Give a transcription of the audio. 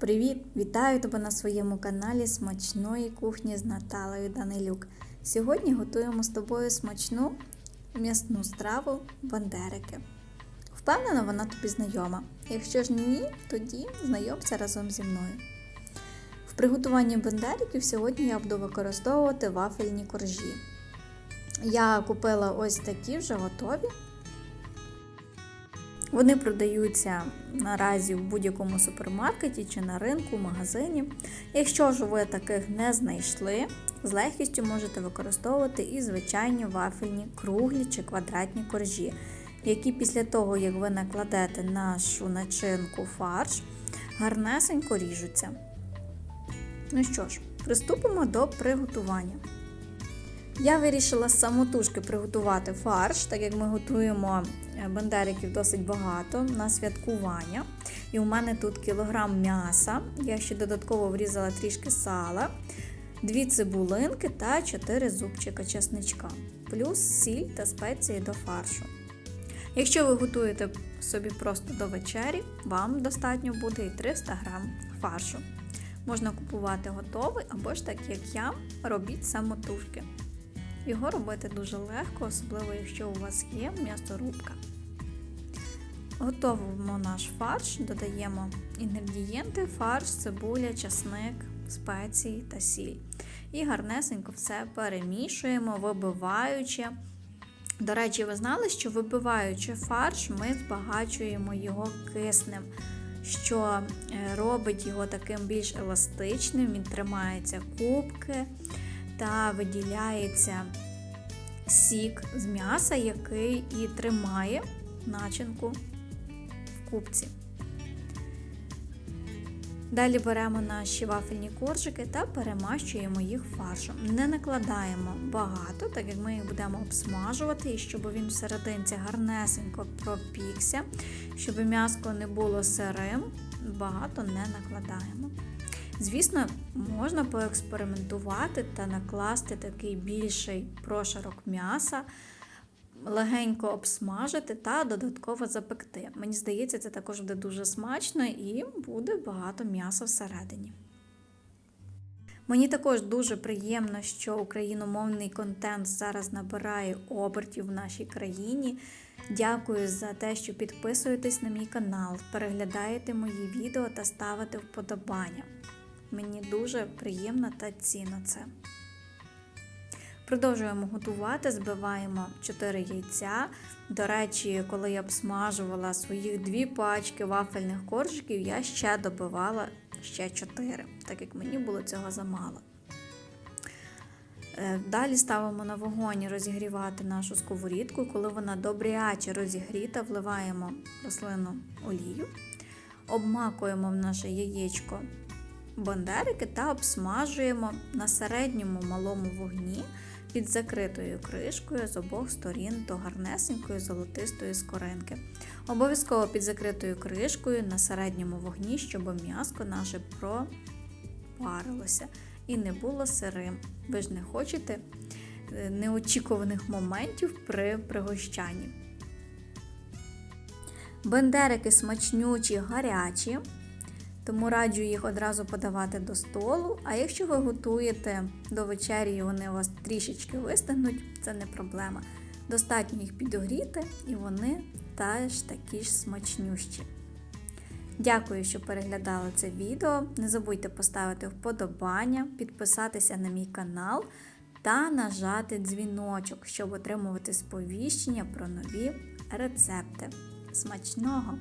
Привіт! Вітаю тебе на своєму каналі Смачної кухні з Наталею Данилюк. Сьогодні готуємо з тобою смачну м'ясну страву бандерики. Впевнена, вона тобі знайома. Якщо ж ні, тоді знайомся разом зі мною. В приготуванні бандериків сьогодні я буду використовувати вафельні коржі. Я купила ось такі вже готові. Вони продаються наразі в будь-якому супермаркеті чи на ринку, магазині. Якщо ж ви таких не знайшли, з легкістю можете використовувати і звичайні вафельні круглі чи квадратні коржі, які після того, як ви накладете нашу начинку фарш, гарнесенько ріжуться. Ну що ж, приступимо до приготування. Я вирішила самотужки приготувати фарш, так як ми готуємо бандериків досить багато на святкування. І у мене тут кілограм м'яса. Я ще додатково врізала трішки сала, дві цибулинки та 4 зубчика чесничка, плюс сіль та спеції до фаршу. Якщо ви готуєте собі просто до вечері, вам достатньо буде і 300 г фаршу. Можна купувати готовий або ж так як я, робіть самотужки. Його робити дуже легко, особливо якщо у вас є м'ясорубка. Готовимо наш фарш, додаємо інгредієнти, фарш, цибуля, часник, спеції та сіль. І гарнесенько все перемішуємо, вибиваючи. До речі, ви знали, що вибиваючи фарш, ми збагачуємо його киснем, що робить його таким більш еластичним, він тримається кубки та виділяється сік з м'яса, який і тримає начинку в кубці. Далі беремо наші вафельні коржики та перемащуємо їх фаршем. Не накладаємо багато, так як ми їх будемо обсмажувати, і щоб він всерединці гарнесенько пропікся, щоб м'яско не було сирим, багато не накладаємо. Звісно, можна поекспериментувати та накласти такий більший прошарок м'яса, легенько обсмажити та додатково запекти. Мені здається, це також буде дуже смачно і буде багато м'яса всередині. Мені також дуже приємно, що україномовний контент зараз набирає обертів в нашій країні. Дякую за те, що підписуєтесь на мій канал, переглядаєте мої відео та ставите вподобання. Мені дуже приємно та цінно це. Продовжуємо готувати, збиваємо 4 яйця. До речі, коли я обсмажувала своїх дві пачки вафельних коржиків, я ще добивала ще 4, так як мені було цього замало. Далі ставимо на вогонь розігрівати нашу сковорідку. Коли вона добряче розігріта, вливаємо рослинну олію, обмакуємо в наше яєчко бандерики та обсмажуємо на середньому малому вогні під закритою кришкою з обох сторін до гарнесенької золотистої скоринки. Обов'язково під закритою кришкою на середньому вогні, щоб м'яско наше пропарилося і не було сирим. Ви ж не хочете неочікуваних моментів при пригощанні. Бендерики смачнючі, гарячі, тому раджу їх одразу подавати до столу. А якщо ви готуєте до вечері і вони у вас трішечки вистигнуть, це не проблема. Достатньо їх підогріти, і вони теж такі ж смачнющі. Дякую, що переглядали це відео. Не забудьте поставити вподобання, підписатися на мій канал та нажати дзвіночок, щоб отримувати сповіщення про нові рецепти. Смачного!